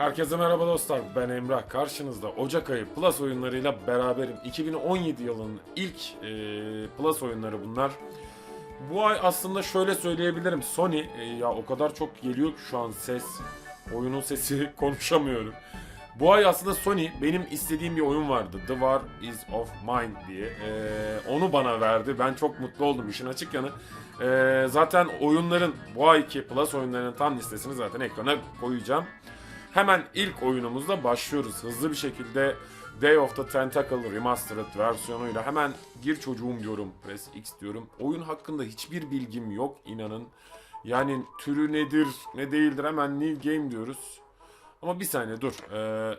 Herkese merhaba dostlar. Ben Emrah. Karşınızda Ocak ayı Plus oyunlarıyla beraberim. 2017 yılının ilk e, Plus oyunları bunlar. Bu ay aslında şöyle söyleyebilirim. Sony e, ya o kadar çok geliyor ki şu an ses. Oyunun sesi konuşamıyorum. Bu ay aslında Sony benim istediğim bir oyun vardı. The War is of Mine diye. E, onu bana verdi. Ben çok mutlu oldum işin açık yanı. E, zaten oyunların bu ayki Plus oyunlarının tam listesini zaten ekrana koyacağım. Hemen ilk oyunumuzla başlıyoruz. Hızlı bir şekilde Day of the Tentacle Remastered versiyonuyla hemen gir çocuğum diyorum. Press X diyorum. Oyun hakkında hiçbir bilgim yok inanın. Yani türü nedir ne değildir hemen New Game diyoruz. Ama bir saniye dur. Ee,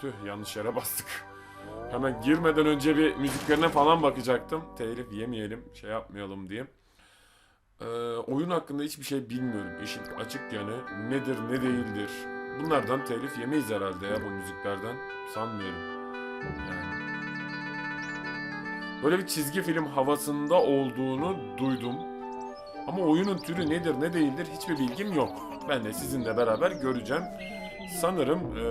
tüh yanlış yere bastık. Hemen girmeden önce bir müziklerine falan bakacaktım. Telif yemeyelim, şey yapmayalım diye. Ee, oyun hakkında hiçbir şey bilmiyorum. İşin açık yanı nedir ne değildir. Bunlardan telif yemeyiz herhalde ya bu müziklerden. Sanmıyorum. Yani. Böyle bir çizgi film havasında olduğunu duydum. Ama oyunun türü nedir ne değildir hiçbir bilgim yok. Ben de sizinle beraber göreceğim. Sanırım ee,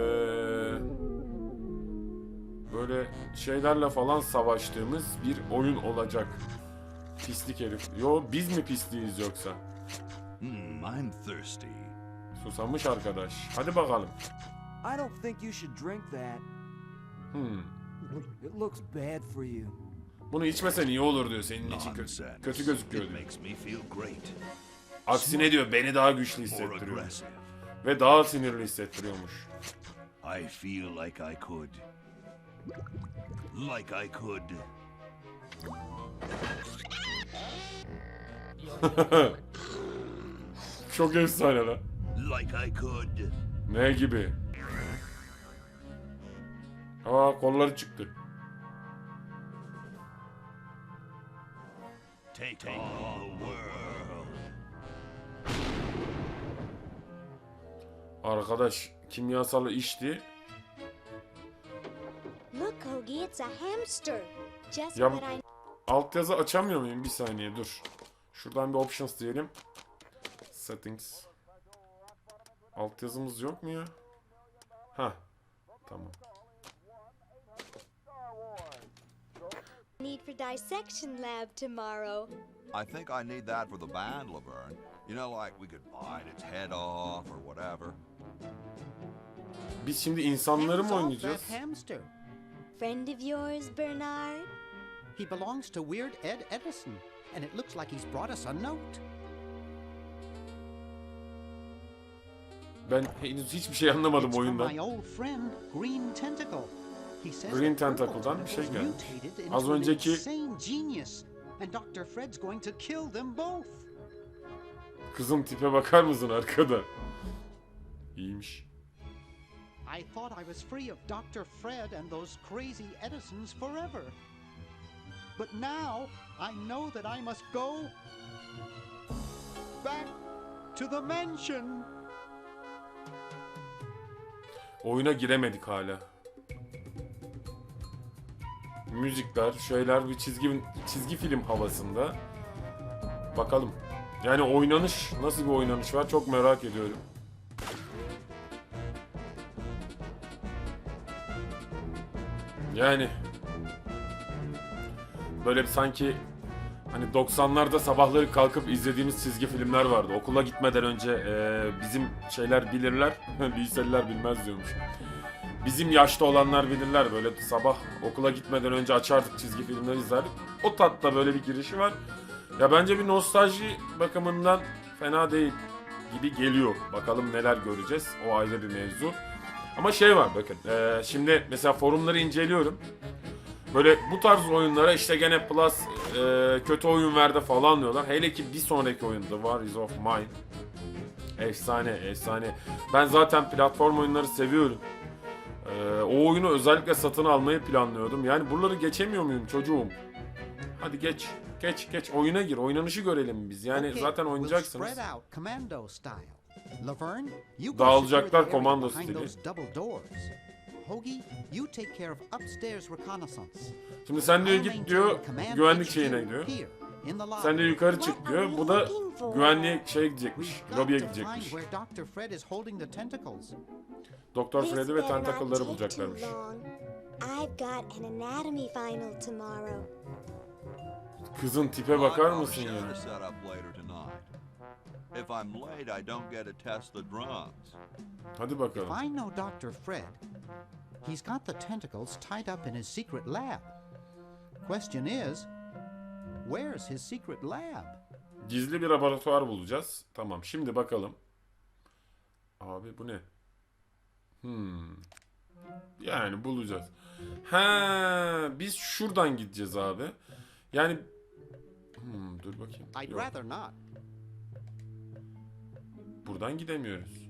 böyle şeylerle falan savaştığımız bir oyun olacak. Pislik herif. Yo biz mi pisliyiz yoksa? Hmm, I'm thirsty. Susamış arkadaş. Hadi bakalım. I don't think you should drink that. Hmm. It looks bad for you. Bunu içmesen iyi olur diyor senin için kötü, kötü gözüküyor It diyor. makes me feel great. Aksine diyor beni daha güçlü hissettiriyor. Ve daha sinirli hissettiriyormuş. I feel like I could. Like I could. Çok efsane lan. Like I could. Ne gibi? Aa kolları çıktı. Take, the world. Arkadaş kimyasalı içti. Look, Hoagie, it's a hamster. Just Ya- what I Altyazı açamıyor muyum? Bir saniye dur. Şuradan bir options diyelim. Settings. Altyazımız yok mu ya? Ha. Tamam. need for dissection lab tomorrow. I think I need that for the band, Laverne. You know, like we could bite its head off or whatever. Biz şimdi insanları mı oynayacağız? hamster. Friend of yours, Bernard? He belongs to Weird Ed Edison, and it looks like he's brought us a note. Ben henüz hiçbir şey anlamadım It's from oyundan. my old friend Green Tentacle. He says Green that purple Tentacle'dan bir şey mutated Az an önceki- insane genius, and Dr. Fred's going to kill them both. Kızım tipe bakar mısın arkada? İyiymiş. I thought I was free of Dr. Fred and those crazy Edisons forever. But now I know that I must go back to the mansion. Oyuna giremedik hala. Müzikler, şeyler bir çizgi çizgi film havasında. Bakalım. Yani oynanış nasıl bir oynanış var çok merak ediyorum. Yani böyle bir sanki hani 90'larda sabahları kalkıp izlediğimiz çizgi filmler vardı. Okula gitmeden önce e, bizim şeyler bilirler, liseliler bilmez diyormuş. Bizim yaşta olanlar bilirler böyle sabah okula gitmeden önce açardık çizgi filmleri izlerdik. O tatta böyle bir girişi var. Ya bence bir nostalji bakımından fena değil gibi geliyor. Bakalım neler göreceğiz. O ayrı bir mevzu. Ama şey var bakın. e, şimdi mesela forumları inceliyorum. Böyle bu tarz oyunlara işte gene Plus e, kötü oyun verdi falan diyorlar. Hele ki bir sonraki oyunda War is of Mine. Efsane, efsane. Ben zaten platform oyunları seviyorum. E, o oyunu özellikle satın almayı planlıyordum. Yani buraları geçemiyor muyum çocuğum? Hadi geç, geç, geç. Oyuna gir, oynanışı görelim biz. Yani Okay, zaten oynayacaksınız. Dağılacaklar komando stili. Hoagie, you take care of upstairs reconnaissance. Şimdi sen diyor git diyor güvenlik şeyine gidiyor. Sen de yukarı çık diyor. Bu da güvenliğe We've gidecekmiş. Lobiye gidecekmiş. Doktor Freddy ve take bulacaklarmış. Kızın tipe bakar mısın ya? If I'm late, I don't get to test the drums. Hadi If bakalım. I know Dr. Fred, he's got the tentacles tied up in his secret lab. Question is, where's his secret lab? Gizli bir laboratuvar bulacağız. Tamam şimdi bakalım. Abi bu ne? Hmm. Yani bulacağız. Ha, biz şuradan gideceğiz abi. Yani hmm, dur bakayım. I'd Yok, rather not. Buradan gidemiyoruz.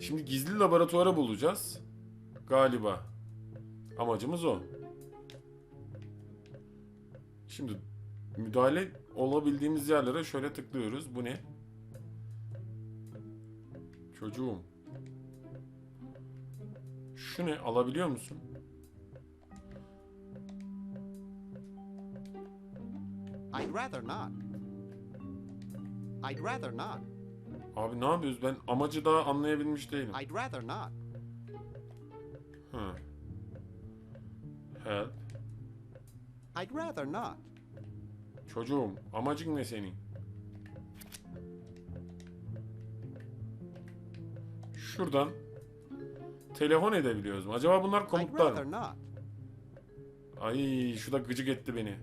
Şimdi gizli laboratuvarı bulacağız. Galiba. Amacımız o. Şimdi müdahale olabildiğimiz yerlere şöyle tıklıyoruz. Bu ne? Çocuğum. Şu ne? Alabiliyor musun? I'd rather not. I'd rather not. Abi ne yapıyoruz? Ben amacı daha anlayabilmiş değilim. I'd rather not. Hı. Help. I'd rather not. Çocuğum amacın ne senin? Şuradan telefon edebiliyoruz mu? Acaba bunlar komutlar mı? Ay şu da gıcık etti beni.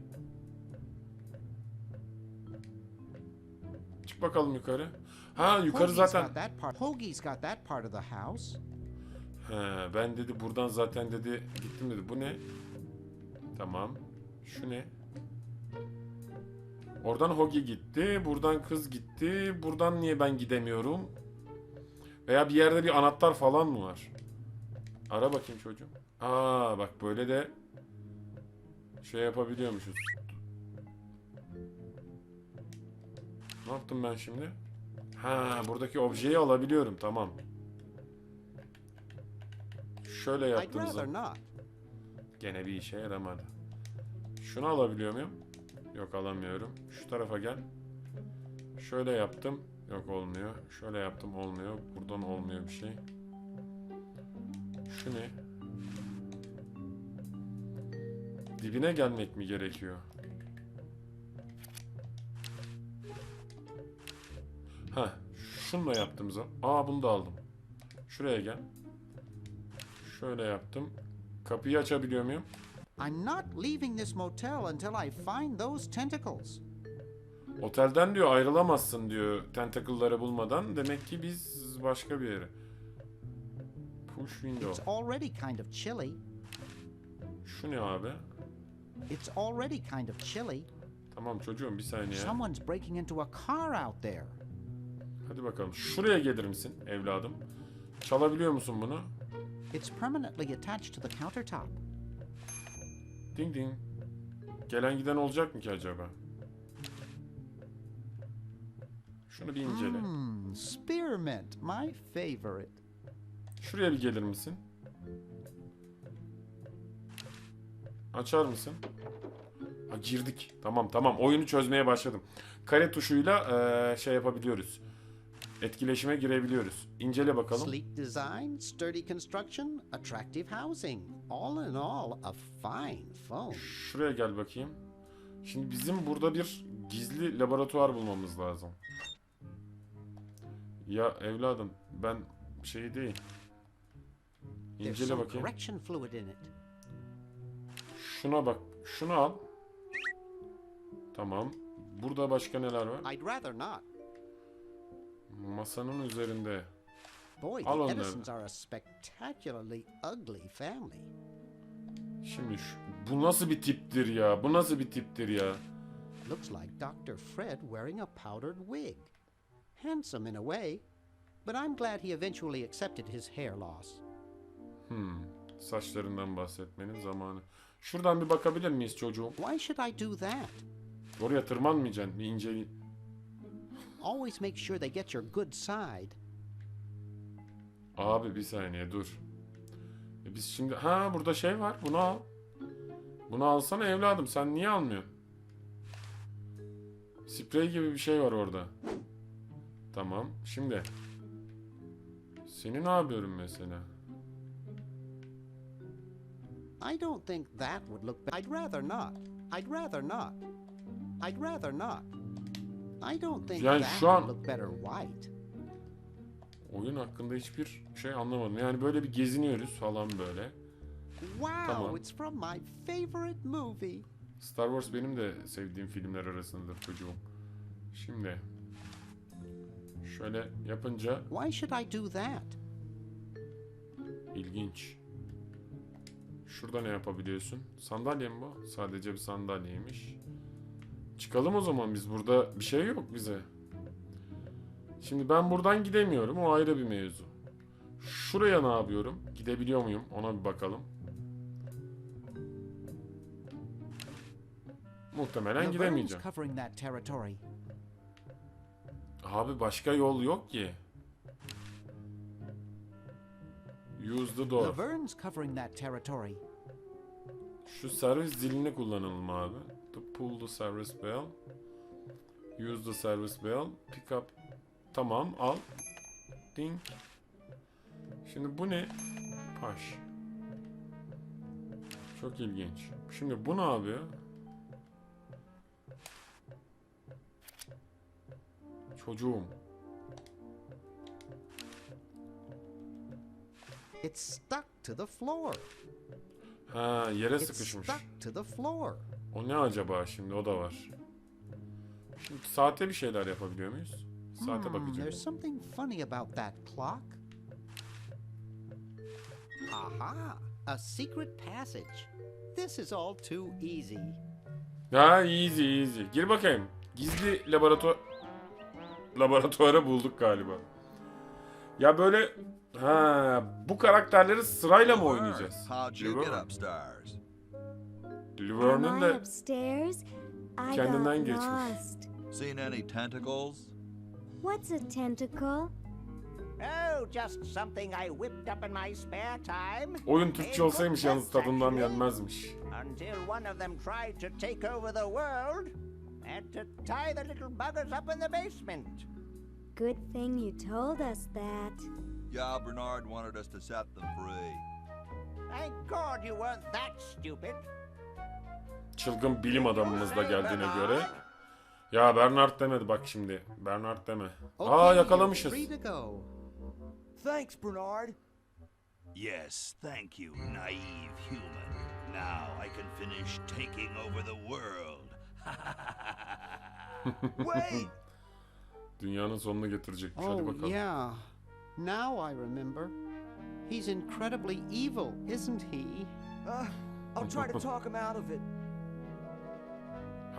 Çık bakalım yukarı. Ha yukarı zaten. Hoagie's got that part of the house. He, ben dedi buradan zaten dedi gittim dedi. Bu ne? Tamam. Şu ne? Oradan Hogi gitti. Buradan kız gitti. Buradan niye ben gidemiyorum? Veya bir yerde bir anahtar falan mı var? Ara bakayım çocuğum. Aa bak böyle de şey yapabiliyormuşuz. Ne yaptım ben şimdi? Ha buradaki objeyi alabiliyorum. Tamam. Şöyle yaptığım zaman gene bir işe yaramadı. Şunu alabiliyor muyum? Yok alamıyorum. Şu tarafa gel. Şöyle yaptım. Yok olmuyor. Şöyle yaptım olmuyor. Buradan olmuyor bir şey. Şu ne? Dibine gelmek mi gerekiyor? Ha, şunla yaptım zaman. Aa bunu da aldım. Şuraya gel. Şöyle yaptım. Kapıyı açabiliyor muyum? I'm not leaving this motel until I find those tentacles. Otelden diyor ayrılamazsın diyor tentakılları bulmadan. Demek ki biz başka bir yere. Push window. It's already kind of chilly. Şu ne abi? It's already kind of chilly. Tamam çocuğum bir saniye. Someone's breaking into a car out there. Hadi bakalım. Şuraya gelir misin evladım? Çalabiliyor musun bunu? It's permanently attached to the countertop. Ding ding. Gelen giden olacak mı ki acaba? Şunu bir incele. Hmm, spearmint, my favorite. Şuraya bir gelir misin? Açar mısın? Ha, girdik. Tamam tamam. Oyunu çözmeye başladım. Kare tuşuyla eee, şey yapabiliyoruz. Etkileşime girebiliyoruz. İncele bakalım. Sleek design, sturdy construction, attractive housing. All in all, a fine phone. Şuraya gel bakayım. Şimdi bizim burada bir gizli laboratuvar bulmamız lazım. Ya evladım ben şey değil. İncele bakayım. Şuna bak. Şunu al. Tamam. Burada başka neler var? I'd rather not. Masanın üzerinde. Boy, Al onları. Edisons are a spectacularly ugly family. Şimdi şu, bu nasıl bir tiptir ya? Bu nasıl bir tiptir ya? Looks like Dr. Fred wearing a powdered wig. Handsome in a way, but I'm glad he eventually accepted his hair loss. Hmm. Saçlarından bahsetmenin zamanı. Şuradan bir bakabilir miyiz çocuğum? Why should I do that? Oraya tırmanmayacaksın. Bir ince... Always make sure they get your good side. Abi bir saniye dur. E biz şimdi... Ha burada şey var. Bunu al. Bunu alsana evladım. Sen niye almıyorsun? Sprey gibi bir şey var orada. Tamam. Şimdi. Seni ne yapıyorum mesela? I don't think that would look bad. I'd rather not. I'd rather not. I'd rather not. I don't think Yani that şu an- would look better white. Oyun hakkında hiçbir şey anlamadım. Yani böyle bir geziniyoruz falan böyle. Wow, Tamam. it's from my favorite movie. Star Wars benim de sevdiğim filmler arasındadır çocuğum. Şimdi. Şöyle yapınca Why should I do that? ilginç. Şurada ne yapabiliyorsun? Sandalye mi bu? Sadece bir sandalyeymiş. Çıkalım o zaman biz. Burada bir şey yok bize. Şimdi ben buradan gidemiyorum. O ayrı bir mevzu. Şuraya ne yapıyorum? Gidebiliyor muyum? Ona bir bakalım. Muhtemelen gidemeyeceğim. Abi başka yol yok ki. Use the door. Şu servis zilini kullanalım abi. Pull the service bell. Use the service bell. Pick up. Tamam al. Ding. Şimdi bu ne? Paş. Çok ilginç. Şimdi bu ne yapıyor? Çocuğum. It's stuck to the floor. Ha yere It's sıkışmış. stuck to the floor. O ne acaba şimdi o da var. Şimdi saate bir şeyler yapabiliyor muyuz? Saate Hmm, bakacağım. there's something funny about that clock. Aha! A secret passage. This is all too easy. Ha easy easy. Gir bakayım. Gizli laboratuvar laboratuvarı bulduk galiba. Ya böyle ha bu karakterleri sırayla mı oynayacağız? How'd you get Laverne. upstairs? Am Laverne'ın I de upstairs? I Kendinden got geçmiş. lost. Seen any tentacles? What's a tentacle? Oh, just something I whipped up in my spare time. oyun Türkçe olsaymış yalnız tadından yenmezmiş. Until one of them tried to take over the world. Had to tie the little buggers up in the basement. Good thing you told us that. Yeah, Bernard wanted us to set them free. Thank God you weren't that stupid. Çılgın bilim adamımız da geldiğine göre. Ya Bernard demedi bak şimdi. Bernard deme. Aa yakalamışız. Thanks, Bernard. Yes, thank you, naive human. Now I can finish taking over the world. Wait! Dünyanın sonunu getirecekmiş. Hadi Oh, bakalım. yeah. Now I remember. He's incredibly evil, isn't he? Uh, I'll try to talk him out of it.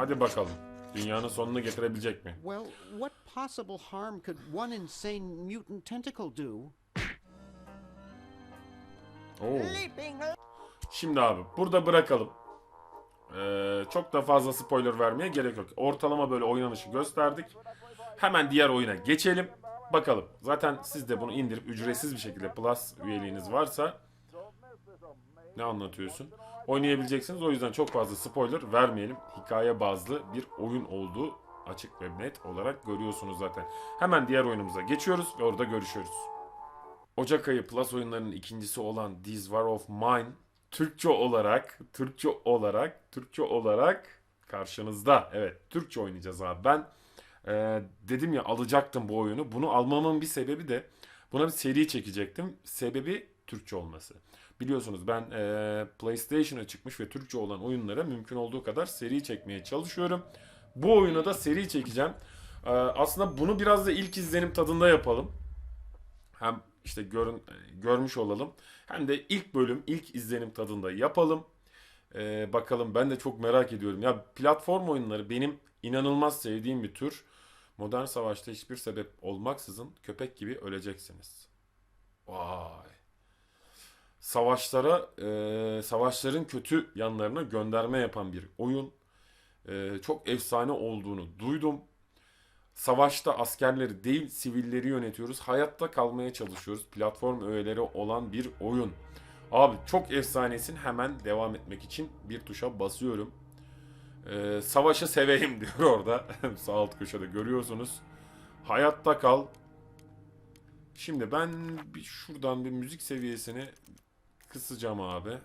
Hadi bakalım. Dünyanın sonunu getirebilecek mi? Well, what possible harm could one insane mutant tentacle do? Oo. Şimdi abi burada bırakalım. Ee, çok da fazla spoiler vermeye gerek yok. Ortalama böyle oynanışı gösterdik. Hemen diğer oyuna geçelim. Bakalım. Zaten siz de bunu indirip ücretsiz bir şekilde Plus üyeliğiniz varsa ne anlatıyorsun? Oynayabileceksiniz. O yüzden çok fazla spoiler vermeyelim. Hikaye bazlı bir oyun olduğu açık ve net olarak görüyorsunuz zaten. Hemen diğer oyunumuza geçiyoruz ve orada görüşürüz. Ocak ayı Plus oyunlarının ikincisi olan This War of Mine Türkçe olarak, Türkçe olarak, Türkçe olarak karşınızda. Evet, Türkçe oynayacağız abi. Ben e, dedim ya alacaktım bu oyunu. Bunu almamın bir sebebi de buna bir seri çekecektim. Sebebi Türkçe olması. Biliyorsunuz ben e, PlayStation'a çıkmış ve Türkçe olan oyunlara mümkün olduğu kadar seri çekmeye çalışıyorum. Bu oyuna da seri çekeceğim. E, aslında bunu biraz da ilk izlenim tadında yapalım hem işte görün, görmüş olalım hem de ilk bölüm ilk izlenim tadında yapalım. Ee, bakalım ben de çok merak ediyorum. Ya platform oyunları benim inanılmaz sevdiğim bir tür. Modern savaşta hiçbir sebep olmaksızın köpek gibi öleceksiniz. Vay. Savaşlara, e, savaşların kötü yanlarına gönderme yapan bir oyun. E, çok efsane olduğunu duydum. Savaşta askerleri değil sivilleri yönetiyoruz. Hayatta kalmaya çalışıyoruz. Platform öğeleri olan bir oyun. Abi çok efsanesin. Hemen devam etmek için bir tuşa basıyorum. Ee, savaşı seveyim diyor orada. Sağ alt köşede görüyorsunuz. Hayatta kal. Şimdi ben bir şuradan bir müzik seviyesini kısacağım abi.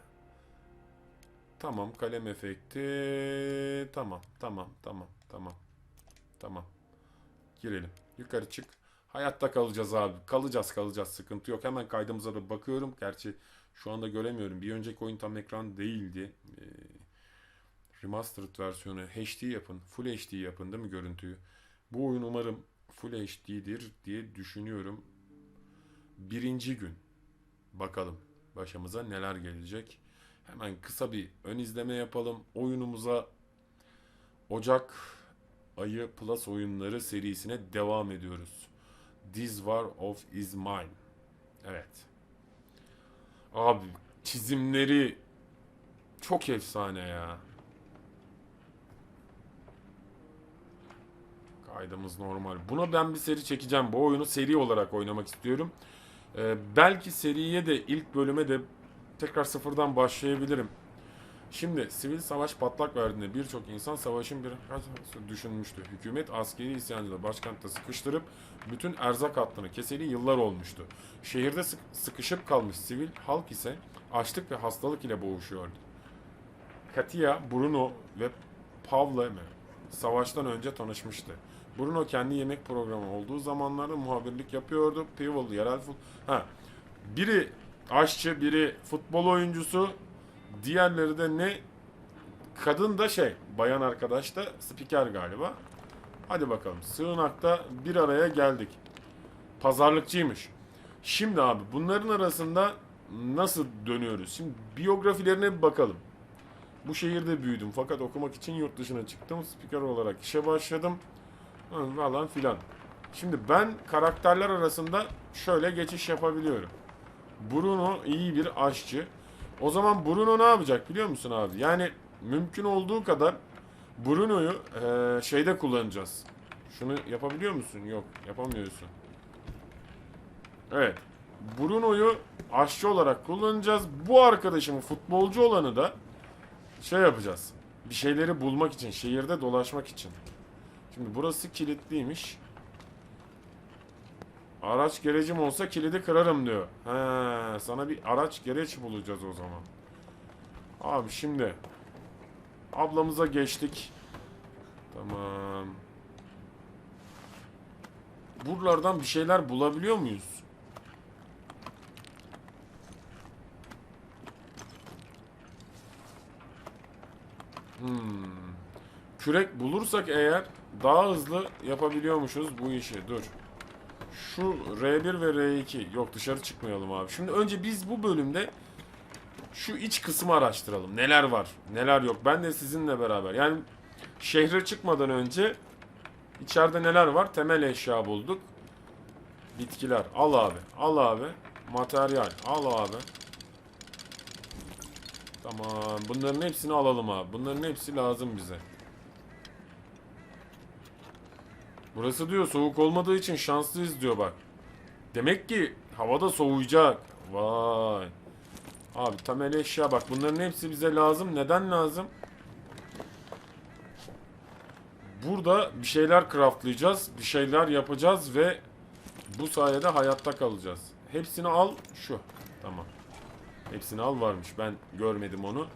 Tamam kalem efekti. Tamam tamam tamam tamam. Tamam. Girelim. Yukarı çık. Hayatta kalacağız abi. Kalacağız kalacağız. Sıkıntı yok. Hemen kaydımıza da bakıyorum. Gerçi şu anda göremiyorum. Bir önceki oyun tam ekran değildi. Ee, remastered versiyonu HD yapın. Full HD yapın değil mi görüntüyü? Bu oyun umarım Full HD'dir diye düşünüyorum. Birinci gün. Bakalım başımıza neler gelecek. Hemen kısa bir ön izleme yapalım. Oyunumuza Ocak ayı Plus oyunları serisine devam ediyoruz. This War of Is Mine. Evet. Abi çizimleri çok efsane ya. Kaydımız normal. Buna ben bir seri çekeceğim. Bu oyunu seri olarak oynamak istiyorum. Ee, belki seriye de ilk bölüme de tekrar sıfırdan başlayabilirim. Şimdi sivil savaş patlak verdiğinde birçok insan savaşın bir düşünmüştü. Hükümet askeri isyancıları başkentte sıkıştırıp bütün erzak hattını keseli yıllar olmuştu. Şehirde sık- sıkışıp kalmış sivil halk ise açlık ve hastalık ile boğuşuyordu. Katia, Bruno ve Pavle mi? Savaştan önce tanışmıştı. Bruno kendi yemek programı olduğu zamanlarda muhabirlik yapıyordu. Pivotal yerel fut... Ha. Biri aşçı, biri futbol oyuncusu, diğerleri de ne? Kadın da şey, bayan arkadaş da spiker galiba. Hadi bakalım. Sığınakta bir araya geldik. Pazarlıkçıymış. Şimdi abi bunların arasında nasıl dönüyoruz? Şimdi biyografilerine bir bakalım. Bu şehirde büyüdüm fakat okumak için yurt dışına çıktım. Spiker olarak işe başladım. Falan filan. Şimdi ben karakterler arasında şöyle geçiş yapabiliyorum. Bruno iyi bir aşçı. O zaman Bruno ne yapacak biliyor musun abi? Yani mümkün olduğu kadar Bruno'yu eee, şeyde kullanacağız. Şunu yapabiliyor musun? Yok, yapamıyorsun. Evet. Bruno'yu aşçı olarak kullanacağız. Bu arkadaşımın futbolcu olanı da şey yapacağız. Bir şeyleri bulmak için, şehirde dolaşmak için. Şimdi burası kilitliymiş. Araç gerecim olsa kilidi kırarım diyor. He, sana bir araç gereç bulacağız o zaman. Abi şimdi ablamıza geçtik. Tamam. Buralardan bir şeyler bulabiliyor muyuz? Hmm. Kürek bulursak eğer daha hızlı yapabiliyormuşuz bu işi. Dur. Şu R1 ve R2. Yok dışarı çıkmayalım abi. Şimdi önce biz bu bölümde şu iç kısmı araştıralım. Neler var, neler yok. Ben de sizinle beraber. Yani şehre çıkmadan önce içeride neler var? Temel eşya bulduk. Bitkiler. Al abi. Al abi. Materyal. Al abi. Tamam. Bunların hepsini alalım abi. Bunların hepsi lazım bize. Burası diyor soğuk olmadığı için şanslıyız diyor bak. Demek ki havada soğuyacak. Vay. Abi temel eşya bak bunların hepsi bize lazım. Neden lazım? Burada bir şeyler craftlayacağız. Bir şeyler yapacağız ve bu sayede hayatta kalacağız. Hepsini al. Şu. Tamam. Hepsini al varmış. Ben görmedim onu.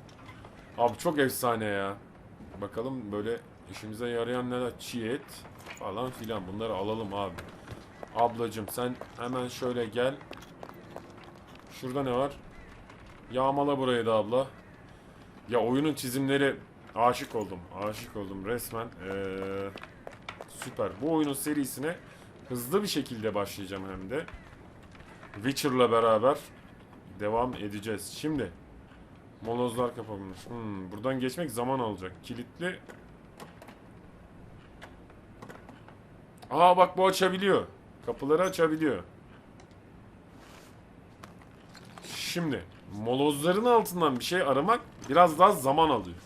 Abi çok efsane ya. Bakalım böyle işimize yarayan neler? Çiğ et falan filan. Bunları alalım abi. Ablacım sen hemen şöyle gel. Şurada ne var? Yağmala burayı da abla. Ya oyunun çizimleri aşık oldum. Aşık oldum resmen. Ee, süper. Bu oyunun serisine hızlı bir şekilde başlayacağım hem de. Witcher'la beraber devam edeceğiz. Şimdi molozlar kapatılmış. Hmm, buradan geçmek zaman alacak. Kilitli. Aa bak bu açabiliyor. Kapıları açabiliyor. Şimdi molozların altından bir şey aramak biraz daha zaman alıyor.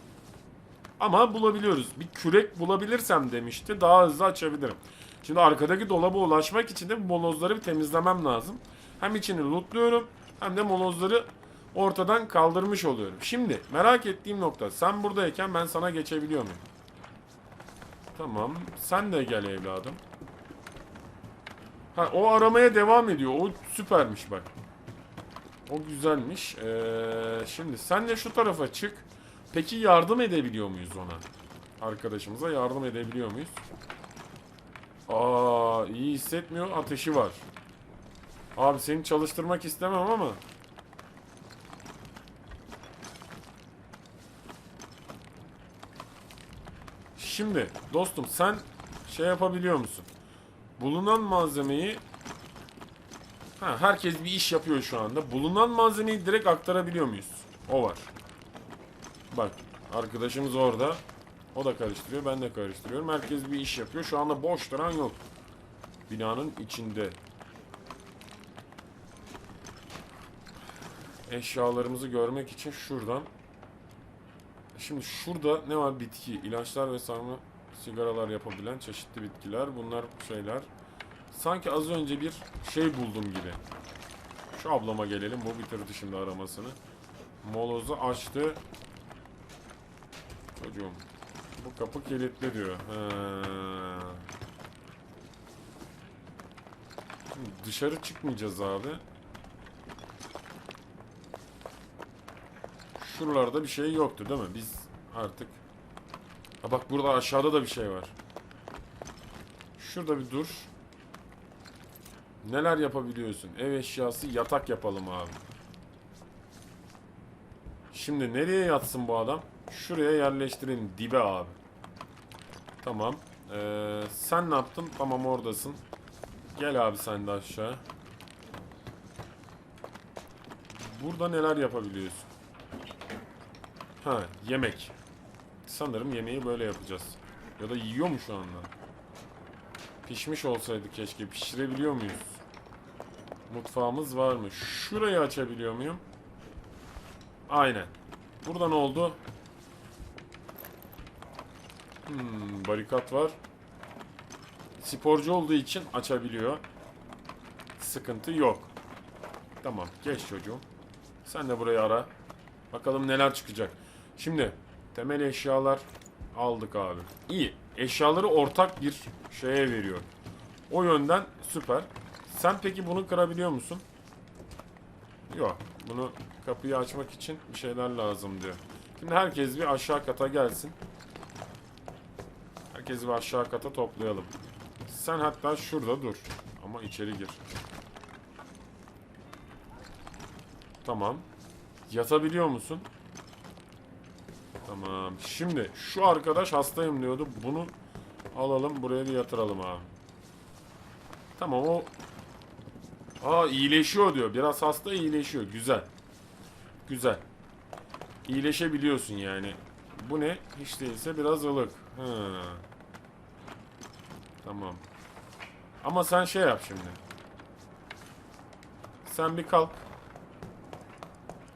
Ama bulabiliyoruz. Bir kürek bulabilirsem demişti daha hızlı açabilirim. Şimdi arkadaki dolaba ulaşmak için de molozları bir temizlemem lazım. Hem içini lootluyorum hem de molozları ortadan kaldırmış oluyorum. Şimdi merak ettiğim nokta sen buradayken ben sana geçebiliyor muyum? Tamam. Sen de gel evladım. Ha o aramaya devam ediyor. O süpermiş bak. O güzelmiş. Ee, şimdi sen de şu tarafa çık. Peki yardım edebiliyor muyuz ona? Arkadaşımıza yardım edebiliyor muyuz? Aa iyi hissetmiyor. Ateşi var. Abi seni çalıştırmak istemem ama. Şimdi dostum sen şey yapabiliyor musun? Bulunan malzemeyi ha, herkes bir iş yapıyor şu anda. Bulunan malzemeyi direkt aktarabiliyor muyuz? O var. Bak arkadaşımız orada. O da karıştırıyor ben de karıştırıyorum. Herkes bir iş yapıyor. Şu anda boş duran yok. Binanın içinde. Eşyalarımızı görmek için şuradan. Şimdi şurada ne var? Bitki, ilaçlar ve sarma sigaralar yapabilen çeşitli bitkiler. Bunlar şeyler. Sanki az önce bir şey buldum gibi. Şu ablama gelelim. Bu bitirdi şimdi aramasını. Molozu açtı. Çocuğum. Bu kapı kilitli diyor. Dışarı çıkmayacağız abi. Şuralarda bir şey yoktu değil mi? Biz artık... Ha bak burada aşağıda da bir şey var. Şurada bir dur. Neler yapabiliyorsun? Ev eşyası yatak yapalım abi. Şimdi nereye yatsın bu adam? Şuraya yerleştirelim dibe abi. Tamam. Ee, sen ne yaptın? Tamam oradasın. Gel abi sen de aşağı. Burada neler yapabiliyorsun? Ha yemek. Sanırım yemeği böyle yapacağız. Ya da yiyor mu şu anda? Pişmiş olsaydı keşke. Pişirebiliyor muyuz? Mutfağımız var mı? Şurayı açabiliyor muyum? Aynen. Burada ne oldu? Hmm, barikat var. Sporcu olduğu için açabiliyor. Sıkıntı yok. Tamam geç çocuğum. Sen de burayı ara. Bakalım neler çıkacak. Şimdi temel eşyalar aldık abi. İyi. Eşyaları ortak bir şeye veriyor. O yönden süper. Sen peki bunu kırabiliyor musun? Yok. Bunu kapıyı açmak için bir şeyler lazım diyor. Şimdi herkes bir aşağı kata gelsin. Herkesi bir aşağı kata toplayalım. Sen hatta şurada dur. Ama içeri gir. Tamam. Yatabiliyor musun? Tamam. Şimdi şu arkadaş hastayım diyordu. Bunu alalım buraya bir yatıralım abi. Tamam o Aa iyileşiyor diyor. Biraz hasta iyileşiyor. Güzel. Güzel. İyileşebiliyorsun yani. Bu ne? Hiç değilse biraz ılık. Hı. Tamam. Ama sen şey yap şimdi. Sen bir kalk.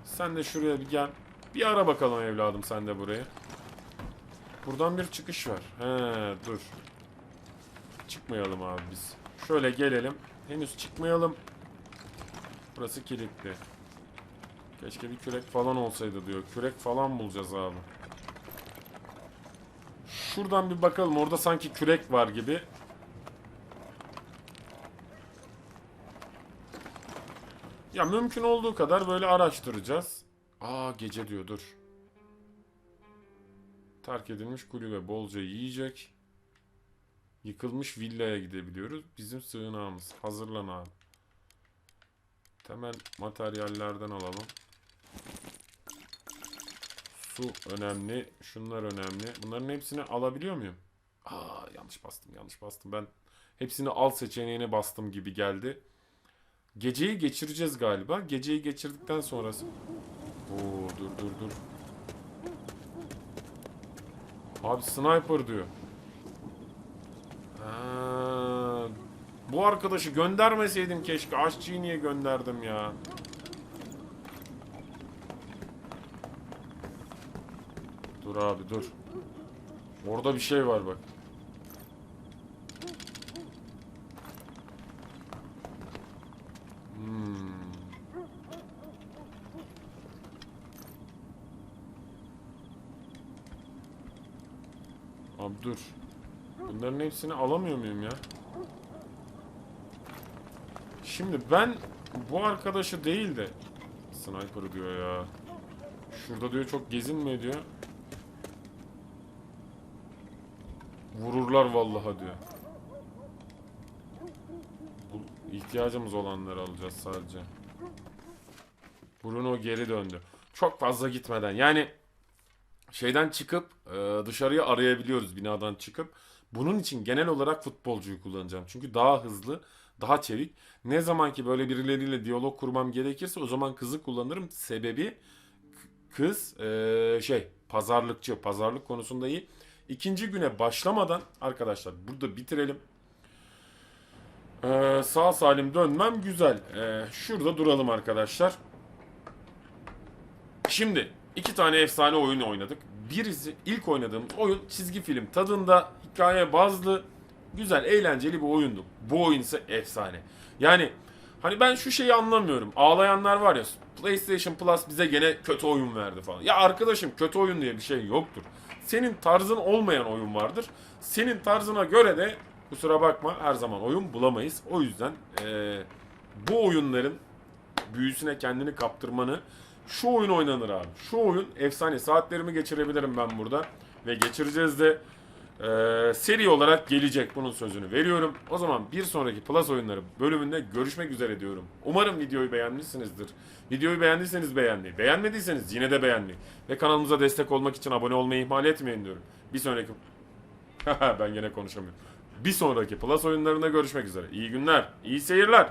Sen de şuraya bir gel. Bir ara bakalım evladım sen de buraya. Buradan bir çıkış var. He dur. Çıkmayalım abi biz. Şöyle gelelim. Henüz çıkmayalım. Burası kilitli. Keşke bir kürek falan olsaydı diyor. Kürek falan bulacağız abi. Şuradan bir bakalım. Orada sanki kürek var gibi. Ya mümkün olduğu kadar böyle araştıracağız. Aa gece diyor dur. Terk edilmiş kulübe bolca yiyecek. Yıkılmış villaya gidebiliyoruz. Bizim sığınağımız. Hazırlan abi. Temel materyallerden alalım. Su önemli. Şunlar önemli. Bunların hepsini alabiliyor muyum? Aa yanlış bastım yanlış bastım. Ben hepsini al seçeneğine bastım gibi geldi. Geceyi geçireceğiz galiba. Geceyi geçirdikten sonrası... Oo dur dur dur. Abi sniper diyor. Ha, bu arkadaşı göndermeseydim keşke. Aşçıyı niye gönderdim ya? Dur abi dur. Orada bir şey var bak. Hmm. Abi dur. Bunların hepsini alamıyor muyum ya? Şimdi ben bu arkadaşı değil de sniper diyor ya. Şurada diyor çok gezinme diyor. Vururlar vallahi diyor. Bu ihtiyacımız olanları alacağız sadece. Bruno geri döndü. Çok fazla gitmeden yani şeyden çıkıp e, dışarıya arayabiliyoruz binadan çıkıp. Bunun için genel olarak futbolcuyu kullanacağım. Çünkü daha hızlı, daha çevik. Ne zaman ki böyle birileriyle diyalog kurmam gerekirse o zaman kızı kullanırım. Sebebi kız e, şey pazarlıkçı, pazarlık konusunda iyi. İkinci güne başlamadan arkadaşlar burada bitirelim. E, sağ salim dönmem güzel. E, şurada duralım arkadaşlar. Şimdi iki tane efsane oyun oynadık. Birisi ilk oynadığımız oyun çizgi film tadında hikaye bazlı güzel eğlenceli bir oyundu. Bu oyun ise efsane. Yani hani ben şu şeyi anlamıyorum. Ağlayanlar var ya PlayStation Plus bize gene kötü oyun verdi falan. Ya arkadaşım kötü oyun diye bir şey yoktur. Senin tarzın olmayan oyun vardır. Senin tarzına göre de kusura bakma her zaman oyun bulamayız. O yüzden eee, bu oyunların büyüsüne kendini kaptırmanı şu oyun oynanır abi. Şu oyun efsane. Saatlerimi geçirebilirim ben burada. Ve geçireceğiz de eee, seri olarak gelecek. Bunun sözünü veriyorum. O zaman bir sonraki Plus oyunları bölümünde görüşmek üzere diyorum. Umarım videoyu beğenmişsinizdir. Videoyu beğendiyseniz beğenmeyi, beğenmediyseniz yine de beğenmeyi ve kanalımıza destek olmak için abone olmayı ihmal etmeyin diyorum. Bir sonraki... ben gene konuşamıyorum. Bir sonraki Plus oyunlarında görüşmek üzere. İyi günler, iyi seyirler.